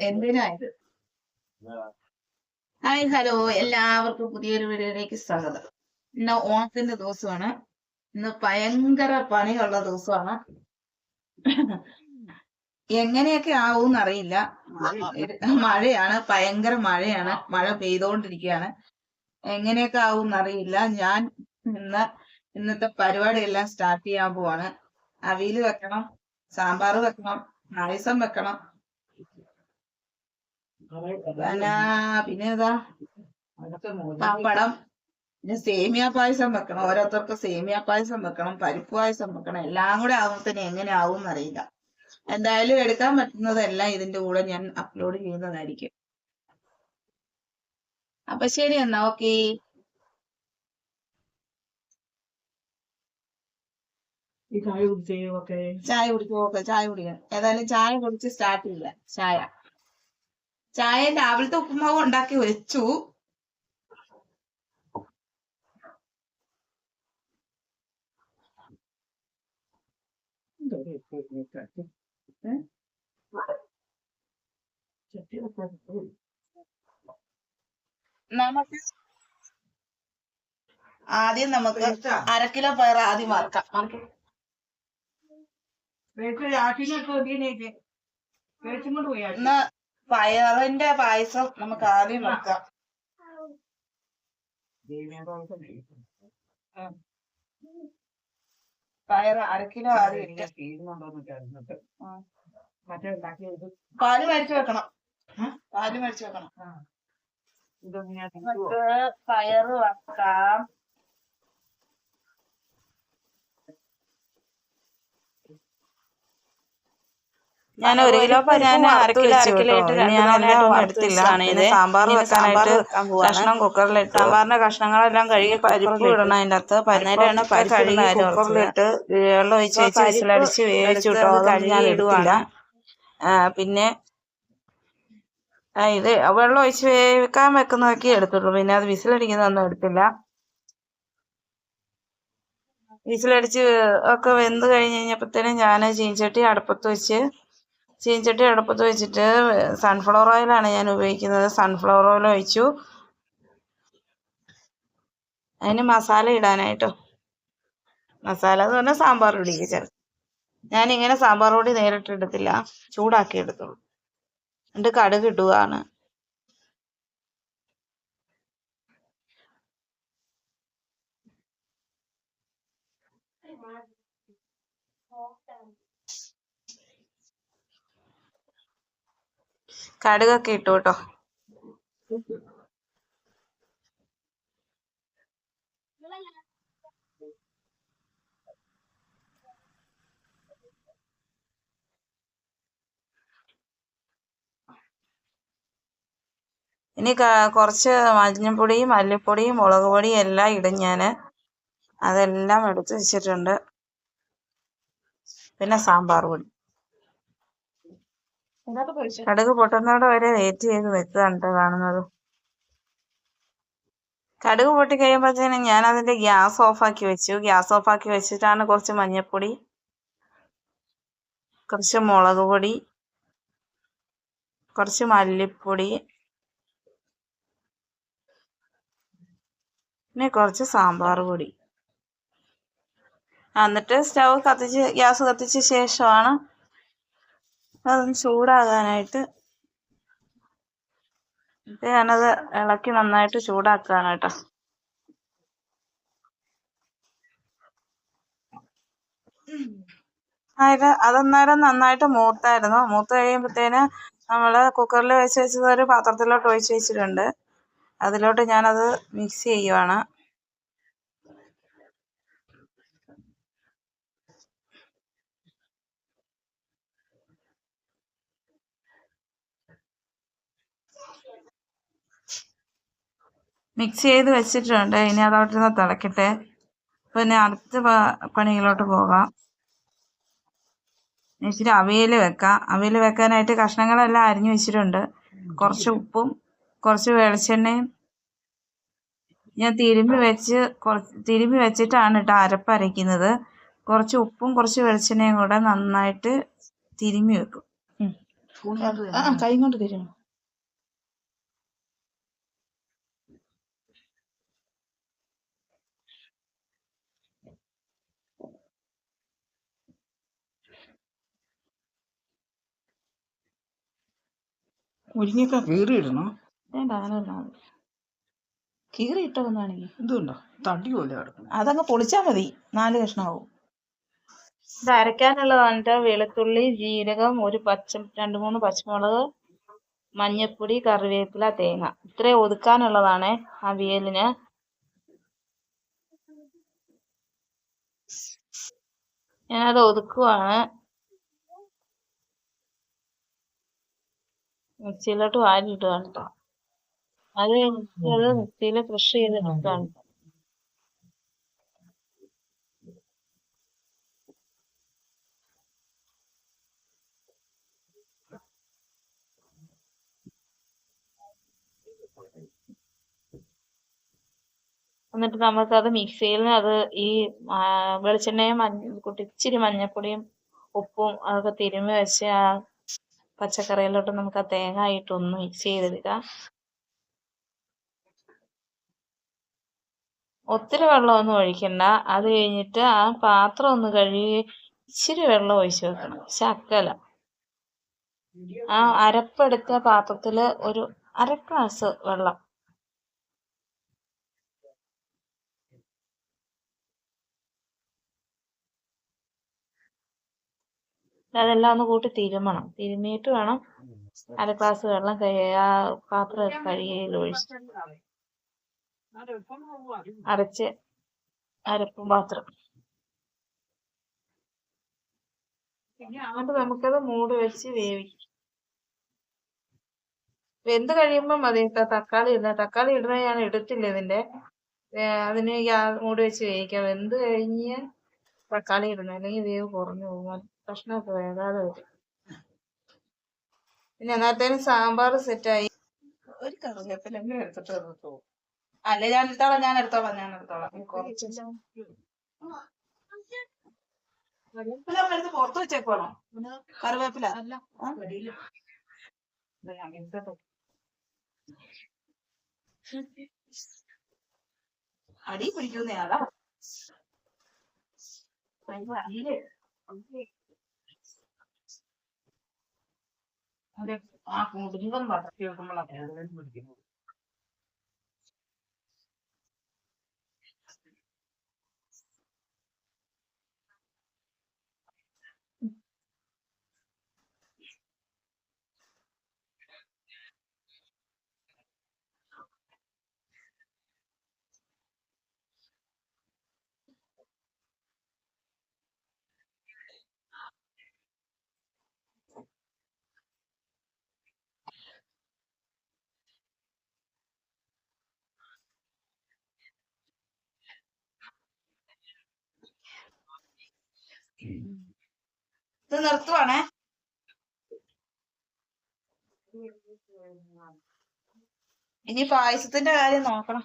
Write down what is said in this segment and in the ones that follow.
എന്തിനായത് hi hello. എല്ലാവർക്കും പുതിയൊരു വീഡിയോയിലേക്ക് സ്വാഗതം. ഇന്ന് ഓണത്തിന്റെ ദിവസമാണ്. ഇന്ന് ഭയങ്കര പണിയുള്ള ദിവസമാണ്. എങ്ങനെയൊക്കെ ആവും അറിയില്ല. മഴയാണ്. ഭയങ്കര മഴയാണ്. മഴ പെയ്തോണ്ടിരിക്കുകയാണ് എങ്ങനെയൊക്കെ ആവും അറിയില്ല. ഞാൻ ഇന്ന് ഇന്നത്തെ പരിപാടി എല്ലാം സ്റ്റാർട്ട് ചെയ്യാൻ പോവാണ്. അവിയൽ വെക്കണം സാമ്പാർ വെക്കണം പായസം വെക്കണം പിന്നെ ഏതാ പപ്പടം. പിന്നെ സേമിയ പായസം വെക്കണം. ഓരോരുത്തർക്ക് സേമിയ പായസം വെക്കണം പരിപ്പ് പായസം വെക്കണം. എല്ലാം കൂടെ തന്നെ എങ്ങനെ ആവും എന്നറിയില്ല എന്തായാലും എടുക്കാൻ പറ്റുന്നതെല്ലാം ഇതിന്റെ കൂടെ ഞാൻ അപ്ലോഡ് ചെയ്യുന്നതായിരിക്കും. അപ്പൊ ശരി എന്നാ ഓക്കേ. ചായ കുടിച്ചൊക്കെ ചായ കുടിക്കും ഓക്കെ. ചായ കുടിക്കണം. ഏതായാലും ചായ കുടിച്ച് സ്റ്റാർട്ട് ചെയ്യാം. ചായ. ചായ രാവിലത്തെ ഉപ്പുമാവ് ഉണ്ടാക്കി വെച്ചു. നമുക്ക് ആദ്യം നമുക്ക് അര കിലോ പയർ ആദ്യം വറക്കാം. വറക്കാം. പയറിന്റെ പായസം നമുക്ക് ആദ്യം വെക്കാം. പയർ അര കിലോ ആദ്യം പാൽ മരിച്ചു വെക്കണം. പാൽ മരിച്ചു വെക്കണം. പയറ് വെക്കാം. ഞാൻ ഒരു കിലോ പരിപ്പ് വറുത്ത് വെച്ചു കേട്ടോ. ഞാൻ ഞാനെല്ലാം എടുത്തില്ല പിന്നെ സാമ്പാർ വെക്കാനായിട്ട് കഷ്ണം കുക്കറിലിട്ട് സാമ്പാറിന്റെ കഷ്ണങ്ങളെല്ലാം കഴുകി പരിപ്പ് ഇടണം അതിന്റെ അകത്ത്. പരിപ്പ് കഴുകി കുക്കറിലിട്ട് വെള്ളം ഒഴിച്ച് വെച്ച് വിസിലടിച്ച് വേവിച്ചു കേട്ടോ. അത് ഞാൻ ഇടുവാണ്. പിന്നെ ഇത് വെള്ളം ഒഴിച്ച് വേവിക്കാൻ വെക്കുന്നതൊക്കെ എടുത്തുള്ളൂ. പിന്നെ അത് വിസിലടിക്കുന്നതൊന്നും എടുത്തില്ല. വിസിലടിച്ച് ഒക്കെ വെന്ത് കഴിഞ്ഞ് കഴിഞ്ഞപ്പോഴത്തേനും ഞാൻ ചീഞ്ചട്ടി അടുപ്പത്ത് വെച്ച് ചീൻചട്ടി അടുപ്പത്ത് വെച്ചിട്ട് സൺഫ്ലവർ ഓയിലാണ് ഞാൻ ഉപയോഗിക്കുന്നത്. സൺഫ്ലവർ ഓയിൽ ഒഴിച്ചു. അതിന് മസാല ഇടാനായിട്ടോ. മസാല എന്ന് പറഞ്ഞാൽ സാമ്പാർ പൊടിക്ക് ചേർത്ത് ഞാനിങ്ങനെ സാമ്പാർ പൊടി നേരിട്ട് എടുത്തില്ല. ചൂടാക്കി എടുത്തുള്ളൂ എന്നിട്ട് കടുക് ഇടുകയാണ് കടുകൊക്കെ ഇട്ടു കേട്ടോ. ഇനി കുറച്ച് മഞ്ഞൾപ്പൊടിയും മല്ലിപ്പൊടിയും മുളക് പൊടിയും എല്ലാം ഇടും ഞാൻ അതെല്ലാം എടുത്ത് വെച്ചിട്ടുണ്ട്. പിന്നെ സാമ്പാർ പൊടി. കടുക് പൊട്ടുന്നവിടെ വരെ വെയിറ്റ് ചെയ്ത് നിൽക്കുകയാണ് കാണുന്നത്. കടുക് പൊട്ടി കഴിയുമ്പോഴത്തേനും ഞാൻ അതിന്റെ ഗ്യാസ് ഓഫാക്കി വെച്ചു. ഗ്യാസ് ഓഫാക്കി വെച്ചിട്ടാണ് കുറച്ച് മഞ്ഞപ്പൊടി കുറച്ച് മുളക് പൊടി കുറച്ച് മല്ലിപ്പൊടി പിന്നെ കുറച്ച് സാമ്പാർ പൊടി. എന്നിട്ട് സ്റ്റൗ കത്തിച്ച് ഗ്യാസ് കത്തിച്ച ശേഷമാണ് അതൊന്ന് ചൂടാകാനായിട്ട് ഞാനത് ഇളക്കി നന്നായിട്ട് ചൂടാക്കുകയാണ് കേട്ടോ അതായത് അതൊന്നേരം നന്നായിട്ട് മൂത്തായിരുന്നു. മൂത്ത് കഴിയുമ്പോഴത്തേന് നമ്മൾ കുക്കറിൽ വെച്ച് വെച്ചത് ഒരു പാത്രത്തിലോട്ട് ഒഴിച്ച് വെച്ചിട്ടുണ്ട്. അതിലോട്ട് ഞാനത് മിക്സ് ചെയ്യുവാണ്. മിക്സ് ചെയ്ത് വെച്ചിട്ടുണ്ട്. ഇനി അതോട്ടൊന്ന് തിളക്കട്ടെ. പിന്നെ അടുത്ത പണിയിലോട്ട് പോകാം. ഇച്ചിരി അവിയൽ വെക്കാം. അവിയൽ വെക്കാനായിട്ട് കഷ്ണങ്ങളെല്ലാം അരിഞ്ഞു വെച്ചിട്ടുണ്ട്. കുറച്ച് ഉപ്പും കുറച്ച് വെളിച്ചെണ്ണയും. ഞാൻ തിരുമ്പി വെച്ച് കുറച്ച് തിരുമ്പി വെച്ചിട്ടാണ് കേട്ടോ അരപ്പ് അരയ്ക്കുന്നത്. കുറച്ച് ഉപ്പും കുറച്ച് വെളിച്ചെണ്ണയും കൂടെ നന്നായിട്ട് തിരുമ്മി വെക്കും. കൈ കൊണ്ട് തിരിഞ്ഞു മുരിങ്ങയൊക്കെ കീറിയിടണോ? വേണ്ട അങ്ങനെ ഇരുന്നാ മതി കീറി ഇട്ടതൊന്നാണെങ്കിൽ ഇതുണ്ടോ? തടി പോലെ കിടക്കണം. അതങ്ങ് പൊളിച്ചാൽ മതി. നാല് കഷ്ണമാവും. ഇത് അരയ്ക്കാനുള്ളതാണ് വെളുത്തുള്ളി ജീരകം ഒരു പച്ച രണ്ട് മൂന്ന് പച്ചമുളക് മഞ്ഞപ്പൊടി കറിവേപ്പില തേങ്ങ. ഇത്രയും ഒതുക്കാനുള്ളതാണ് അവിയലിന് ഞാനത് ഒതുക്കുവാണ്. മിക്സിയിലോട്ട് വാരിയിടുകയാണ് കേട്ടോ. അത് അത് മിക്സിയിൽ ക്രഷ് ചെയ്ത് എടുക്കുകയാണ് എന്നിട്ട് നമുക്കത് മിക്സിയിൽ അത് ഈ വെളിച്ചെണ്ണയും മഞ്ഞ കൂട്ടി ഇച്ചിരി മഞ്ഞപ്പൊടിയും ഉപ്പും അതൊക്കെ തിരുമ്മി വെച്ച് ആ പച്ചക്കറിയിലോട്ട് നമുക്ക് ആ തേങ്ങ ആയിട്ടൊന്ന് മിക്സ് ചെയ്തെടുക്കാം. ഒത്തിരി വെള്ളമൊന്നും ഒഴിക്കണ്ട. അത് കഴിഞ്ഞിട്ട് ആ പാത്രം ഒന്ന് കഴുകി ഇച്ചിരി വെള്ളം ഒഴിച്ചു വെക്കണം. ശക്കല ആ അരപ്പെടുത്ത പാത്രത്തിൽ ഒരു അര ഗ്ലാസ് വെള്ളം അതെല്ലാം ഒന്ന് കൂട്ടി തിരുമണം. തിരുമിയിട്ട് വേണം അര ഗ്ലാസ് വെള്ളം ആ പാത്രം കഴുകിയിൽ ഒഴിച്ച് അരച്ച് അരപ്പും പാത്രം. എന്നിട്ട് നമുക്കത് മൂടി വെച്ച് വേവിക്കാം വെന്ത് കഴിയുമ്പോ മതി തക്കാളി ഇടുന്ന. തക്കാളി ഇടുന്ന ഞാൻ എടുത്തില്ല ഇതിന്റെ. അതിന് മൂടി വെച്ച് വേവിക്കാം. വെന്ത് കഴിഞ്ഞ് തക്കാളി ഇടണം അല്ലെങ്കിൽ വേവ് കുറഞ്ഞു പോകും. കഷ്ണമൊക്കെ വേകാതെ വരും. പിന്നെ എന്നത്തേനും സാമ്പാർ സെറ്റായി ഒരു കറിവേപ്പില എടുത്തിട്ട് എടുത്തോ അല്ല ഞാൻ എടുത്തോളാം ഞാൻ എടുത്തോളാം ഞാൻ എടുത്തോളാം. പുറത്ത് വെച്ചേക്കോണോ കറിവേപ്പില. നമ്മൾ എടുത്ത് പുറത്ത് വെച്ചേക്കോളാം കറിവേപ്പില അല്ല അടി പിടിക്കുന്നേ അതാ അയ്യോ, അടിയിൽ. അതെ ആ കുടുംബം വളർത്തി വെക്കുമ്പോഴാണ് ഇത് നിർത്തുവാണേ. ഇനി പായസത്തിന്റെ കാര്യം നോക്കണം.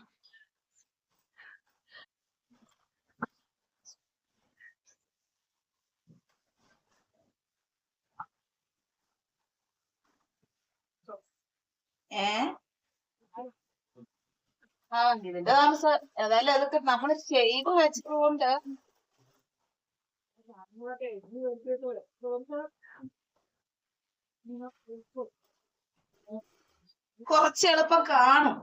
ഏ? ആ ഇതിന്റെ താമസം. ഏതായാലും അതൊക്കെ നമ്മൾ ചെയ്ത് വെച്ചതുകൊണ്ട് കുറച്ച് എളുപ്പം കാണും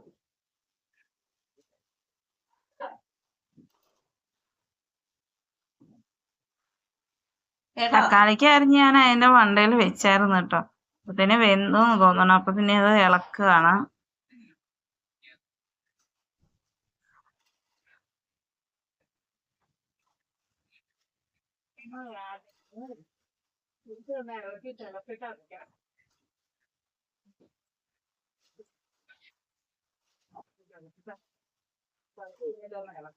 തക്കാളിക്ക് അരിഞ്ഞ് ഞാൻ അതിന്റെ മണ്ടയിൽ വെച്ചായിരുന്നു കേട്ടോ. അപ്പത്തിന് വെന്തു തോന്നണം. അപ്പൊ പിന്നെ അത് ഇളക്കുകയാണ്. 现买了就等着睡觉，好，的睡觉，把这都买了。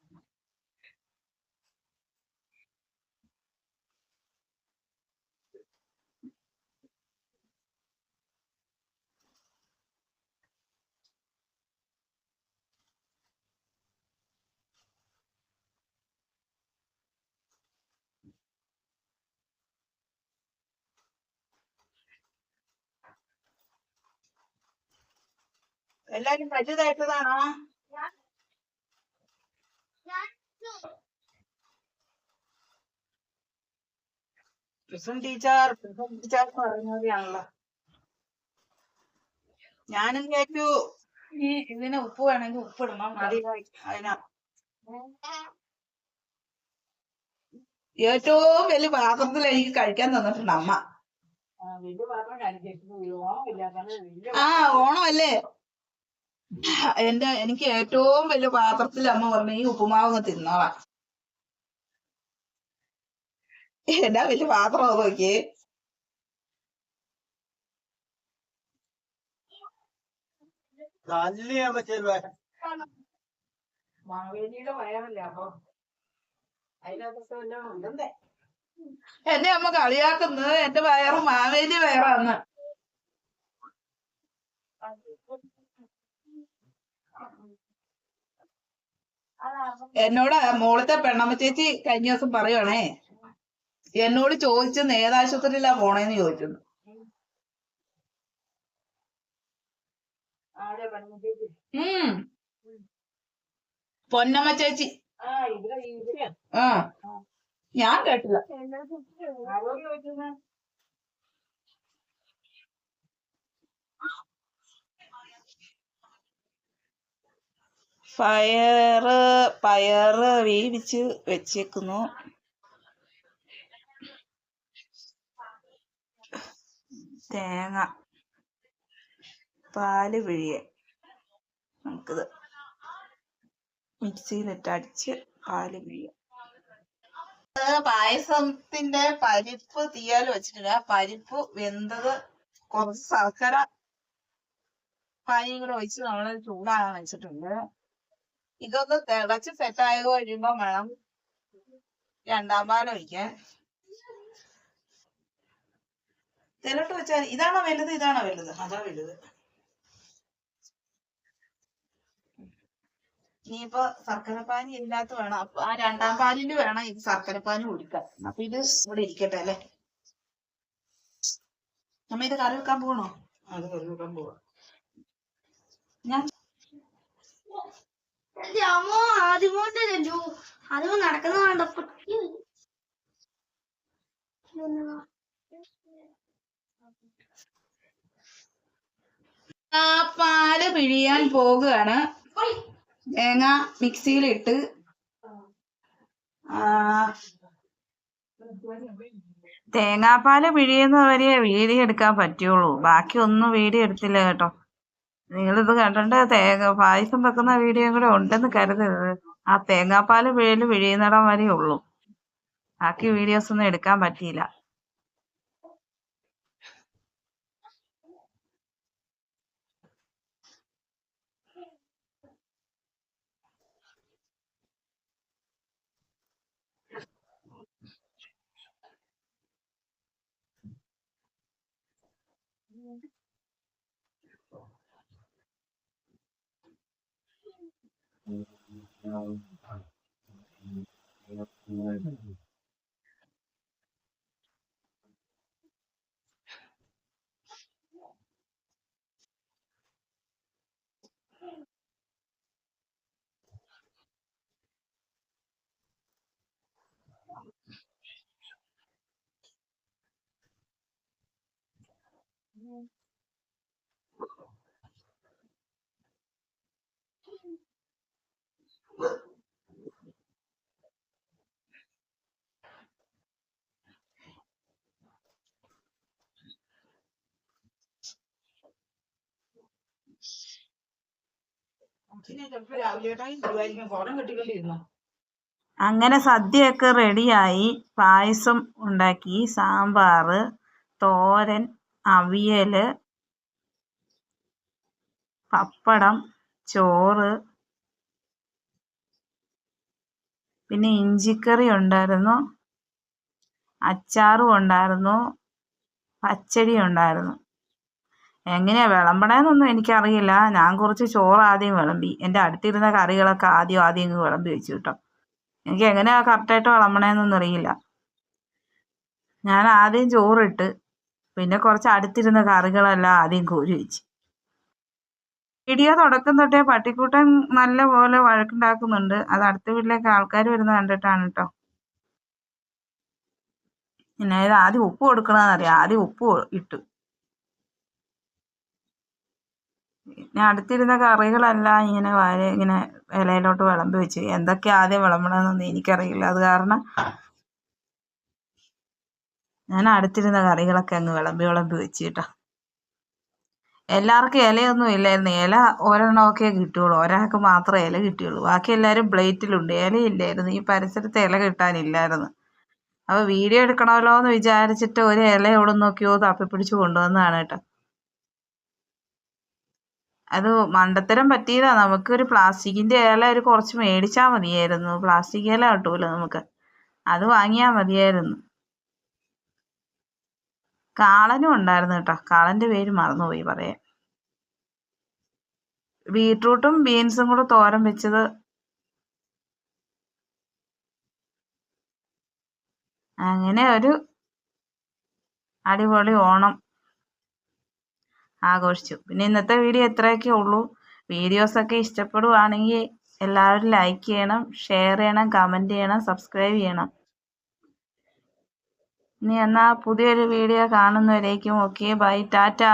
എല്ലാരും വലുതായിട്ടതാണോ പ്രിസം ടീച്ചർ പ്രിസം ടീച്ചർ പറഞ്ഞതാണല്ലോ ഞാനും കേട്ടു. ഈ ഇതിന് ഉപ്പ് വേണമെങ്കിൽ ഉപ്പിടണം മതിയായി. അതിനാ. ഏറ്റവും വലിയ പാത്രത്തിൽ എനിക്ക് കഴിക്കാൻ തന്നിട്ടുണ്ട് അമ്മ. ആ, ഓണമില്ല കാരണം വലിയ ആ ഓണമല്ലേ എന്റെ എനിക്ക് ഏറ്റവും വലിയ പാത്രത്തിൽ അമ്മ പറഞ്ഞു ഈ ഉപ്പുമാവ് തിന്നോളാം. എന്നാ വലിയ പാത്രം അത് നോക്കിയേ. മാവേലിയുടെ വയറല്ല അപ്പൊ? അതിനകത്തൊക്കെ വല്ലതും ഉണ്ടെന്നേ എന്നെ അമ്മ കളിയാക്കുന്നത്. എന്റെ വയറ് മാവേലി വയറാന്ന്. എന്നോട് മോളത്തെ പെണ്ണമ്മ ചേച്ചി കഴിഞ്ഞ ദിവസം പറയുവാണേ എന്നോട് ചോദിച്ചു ഏതാശുപത്രിയിലാ പോണേന്ന് ചോദിച്ചു ഉം. പൊന്നമ്മ ചേച്ചി. ആ ഞാൻ കേട്ടില്ല. പയറ് പയറ് വേവിച്ച് വെച്ചേക്കുന്നു. തേങ്ങ പാൽ പിഴിയെ. നമുക്കിത് മിക്സിയിലിട്ട് അടിച്ച് പാൽ പിഴിയാം. പായസത്തിന്റെ പരിപ്പ് തീയാൽ വെച്ചിട്ടില്ല. പരിപ്പ് വെന്തത് കുറച്ച് ശർക്കര പാനിയും കൂടെ ഒഴിച്ച് നമ്മൾ ചൂടാകാൻ വെച്ചിട്ടുണ്ട്. ഇതൊന്ന് തിളച്ച് സെറ്റായി കഴിയുമ്പോ വേണം രണ്ടാം പാൽ ഒഴിക്കാൻ. ഇതിലോട്ട് വെച്ചാൽ ഇതാണോ വലുത്? ഇതാണോ വലുത്? അതാ വലുത്. ഇനിയിപ്പോ ശർക്കരപ്പാനി ഇതിനകത്ത് വേണം. അപ്പൊ ആ രണ്ടാം പാലിൽ വേണം ഇത് ശർക്കരപ്പാനി കുടിക്കാൻ. അപ്പൊ ഇത് ഇവിടെ ഇരിക്കട്ടെ അല്ലെ? നമ്മ ഇത് കറി വെക്കാൻ പോകണോ അത് കറി വെക്കാൻ പോവാ. ഞാൻ അമ്മോ ആദ്യമോട്ടല്ലോ ആദ്യമോ നടക്കുന്ന കണ്ടപ്പോ പാൽ പിഴിയാൻ പോകുകയാണ് തേങ്ങ മിക്സിയിലിട്ട് ഇട്ട് തേങ്ങാപ്പാൽ പിഴിയുന്നവരെ വരെ വീഡിയോ എടുക്കാൻ പറ്റുള്ളൂ. ബാക്കി ഒന്നും വീടി എടുത്തില്ല കേട്ടോ. നിങ്ങളിത് കണ്ടിട്ട് തേങ്ങ പായസം വെക്കുന്ന വീഡിയോ കൂടെ ഉണ്ടെന്ന് കരുതരുത്. ആ തേങ്ങാപ്പാൽ പിഴിയൽ പിഴിയുന്നിടം വരെ ഉള്ളൂ. ബാക്കി വീഡിയോസ് ഒന്നും എടുക്കാൻ പറ്റിയില്ല. പിന്നെ ചിലപ്പോ അങ്ങനെ സദ്യയൊക്കെ റെഡിയായി. പായസം ഉണ്ടാക്കി. സാമ്പാറ് തോരൻ അവിയൽ പപ്പടം ചോറ് പിന്നെ ഇഞ്ചിക്കറി ഉണ്ടായിരുന്നു. അച്ചാറും ഉണ്ടായിരുന്നു. പച്ചടി ഉണ്ടായിരുന്നു. എങ്ങനെയാ വിളമ്പണേന്നൊന്നും എനിക്കറിയില്ല. ഞാൻ കുറച്ച് ചോറ് ആദ്യം വിളമ്പി. എന്റെ അടുത്തിരുന്ന കറികളൊക്കെ ആദ്യം ആദ്യം ഇങ്ങ് വിളമ്പി വെച്ചു കേട്ടോ. എനിക്ക് എങ്ങനെയാ കറക്റ്റായിട്ട് വിളമ്പണേന്നൊന്നും അറിയില്ല. ഞാൻ ആദ്യം ചോറിട്ട് പിന്നെ കുറച്ച് അടുത്തിരുന്ന കറികളെല്ലാം ആദ്യം കോരി വെച്ച്. വീഡിയോ തുടക്കം തൊട്ടേ പട്ടിക്കൂട്ടൻ നല്ല പോലെ വഴക്കുണ്ടാക്കുന്നുണ്ട്. അത് അടുത്ത വീട്ടിലേക്ക് ആൾക്കാർ വരുന്ന കണ്ടിട്ടാണ് കേട്ടോ. പിന്നെ ആദ്യം ഉപ്പ് കൊടുക്കണമെന്നറിയാം ആദ്യം ഉപ്പ് ഇട്ടു. പിന്നെ അടുത്തിരുന്ന കറികളെല്ലാം ഇങ്ങനെ വാരി ഇങ്ങനെ ഇലയിലോട്ട് വിളമ്പി വെച്ചു. എന്തൊക്കെ ആദ്യം വിളമ്പണമെന്നൊന്നും എനിക്കറിയില്ല. അത് കാരണം ഞാൻ അടുത്തിരുന്ന കറികളൊക്കെ അങ്ങ് വിളമ്പി വിളമ്പി വെച്ചു കേട്ടോ എല്ലാവർക്കും ഇലയൊന്നും ഇല്ലായിരുന്നു. ഇല ഒരെണ്ണമൊക്കെ കിട്ടുള്ളൂ ഒരാൾക്ക് മാത്രമേ ഇല കിട്ടിയുള്ളൂ ബാക്കി എല്ലാവരും പ്ലേറ്റിലുണ്ട്. ഇലയില്ലായിരുന്നു. ഈ പരിസരത്ത് ഇല കിട്ടാനില്ലായിരുന്നു. അപ്പോൾ വീഡിയോ എടുക്കണമല്ലോ എന്ന് വിചാരിച്ചിട്ട് ഒരു ഇല എവിടെ നോക്കിയോ തപ്പിപ്പിടിച്ച് കൊണ്ടുവന്നതാണ് കേട്ടോ. അത് മണ്ടത്തരം പറ്റിയതാ. നമുക്കൊരു പ്ലാസ്റ്റിക്കിന്റെ ഇല ഒരു കുറച്ച് മേടിച്ചാൽ മതിയായിരുന്നു. പ്ലാസ്റ്റിക് ഇല കിട്ടൂല നമുക്ക്. അത് വാങ്ങിയാൽ മതിയായിരുന്നു. കാളനും ഉണ്ടായിരുന്നു കേട്ടോ. കാളന്റെ പേര് മറന്നുപോയി പറയാൻ. ബീട്രൂട്ടും ബീൻസും കൂടെ തോരൻ വെച്ചത് അങ്ങനെ ഒരു അടിപൊളി ഓണം. ആഘോഷിച്ചു. പിന്നെ ഇന്നത്തെ വീഡിയോ ഇത്രയൊക്കെ ഉള്ളൂ. വീഡിയോസൊക്കെ ഇഷ്ടപ്പെടുവാണെങ്കിൽ എല്ലാവരും ലൈക്ക് ചെയ്യണം ഷെയർ ചെയ്യണം കമന്റ് ചെയ്യണം സബ്സ്ക്രൈബ് ചെയ്യണം. ഇനി എന്നാ പുതിയൊരു വീഡിയോ കാണുന്നവരേക്കും ഓക്കെ ബൈ ടാറ്റാ.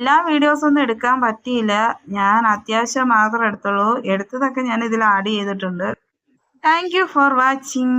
എല്ലാ വീഡിയോസും ഒന്നും എടുക്കാൻ പറ്റിയില്ല. ഞാൻ അത്യാവശ്യം മാത്രം എടുത്തുള്ളൂ. എടുത്തതൊക്കെ ഞാൻ ഇതിൽ ആഡ് ചെയ്തിട്ടുണ്ട്. Thank for watching